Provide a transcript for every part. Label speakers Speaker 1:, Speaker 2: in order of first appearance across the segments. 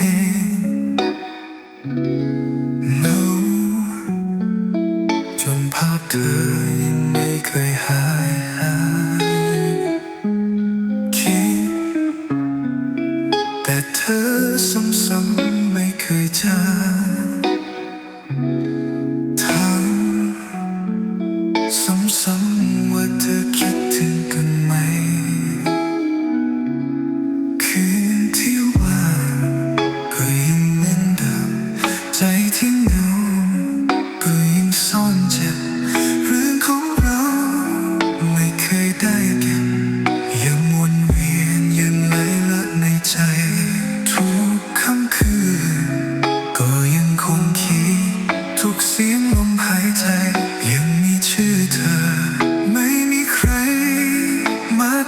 Speaker 1: องรู้จนภาพเธอยังไม่เคยหายหายคิดแต่เธอซ้ำๆไม่เคยจาก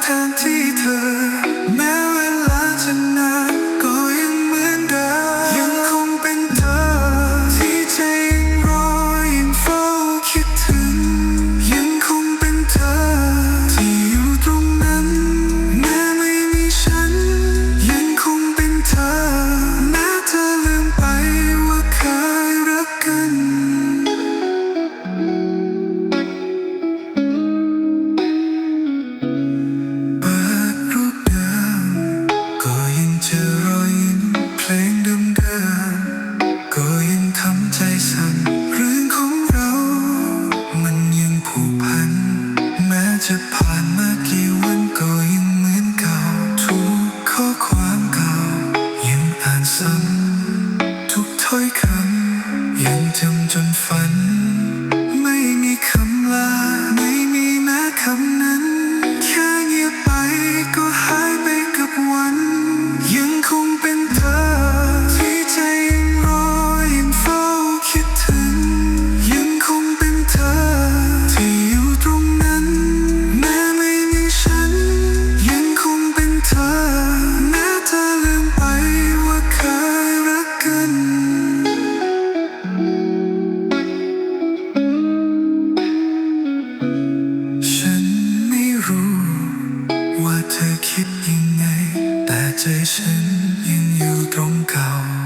Speaker 1: แทน toy. เธอคิดยังไง แต่ใจฉันยังอยู่ตรงเก่า